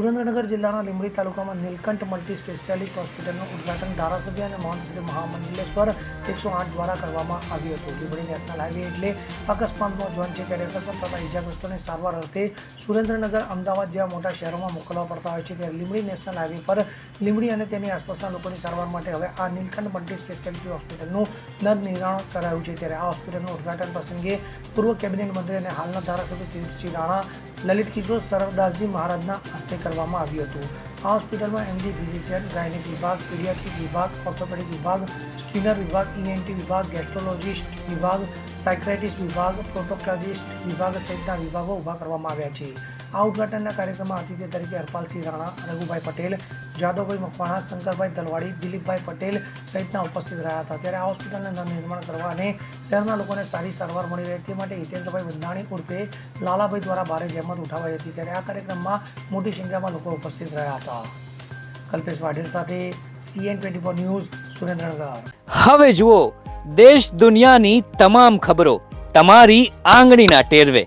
સુરેન્દ્રનગર જિલ્લાના લીંબડી તાલુકામાં Nilkanth multi specialist હોસ્પિટલનું ઉદ્ઘાટન ધારાસભ્ય અને મહંત શ્રી મહામંડલેશ્વર એકસો આઠ દ્વારા કરવામાં આવ્યું હતું. લીંબડી નેશનલ હાઈવે એટલે અકસ્માતનો ઝોન છે. ત્યારે અકસ્માત થતા ઇજાગ્રસ્તોને સારવાર અર્થે સુરેન્દ્રનગર, અમદાવાદ જેવા મોટા શહેરોમાં મોકલવા પડતા હોય છે. ત્યારે લીંબડી નેશનલ હાઈવે પર લીંબડી અને તેની આસપાસના લોકોની સારવાર માટે હવે આ નીલકંઠ મલ્ટી સ્પેશિયાલિટી હોસ્પિટલનું નવનિર્માણ કરાયું છે. ત્યારે આ હોસ્પિટલનું ઉદ્ઘાટન પ્રસંગે પૂર્વ કેબિનેટ મંત્રી અને હાલના ધારાસભ્ય તીર્થસિંહ રાણા લલિત કિશોર સરદાસજી મહારાજના હસ્તે કરવામાં આવ્યું હતું. આ હોસ્પિટલમાં એમડી ફિઝિશિયન ગાયનિક વિભાગ પીડિયાટ્રિક વિભાગ ઓર્થોપેડિક વિભાગ સ્કિનર વિભાગ ઇએનટી વિભાગ ગેસ્ટ્રોલોજિસ્ટ વિભાગ સાયક્રેટિસ્ટ વિભાગ પ્રોટોક્લોજિસ્ટ વિભાગ સહિતના વિભાગો ઊભા કરવામાં આવ્યા છે. આ ઉદઘાટનના કાર્યક્રમમાં અતિથિ તરીકે હરપાલસિંહ રાણા, રઘુભાઈ પટેલ, જાદવભાઈ મકવાણા, શંકરભાઈ દલવાડી દિલીપભાઈ પટેલ સહિતના ઉપસ્થિત રહ્યા હતા. ત્યારે આ હોસ્પિટલને નવનિર્માણ કરવા અને શહેરના લોકોને સારી સારવાર મળી રહે તે માટે હિતેન્દ્રભાઈ બંધાણી ઉર્ફે લાલાભાઈ દ્વારા ભારે જહેમત ઉઠાવાઈ હતી. ત્યારે આ કાર્યક્રમમાં મોટી સંખ્યામાં લોકો ઉપસ્થિત રહ્યા હતા. કલ્પેશ વાઢેર સાથે CN twenty four news Surendranagar. હવે જુઓ, દેશ દુનિયાની તમામ ખબરો તમારી આંગળીના ટેરવે.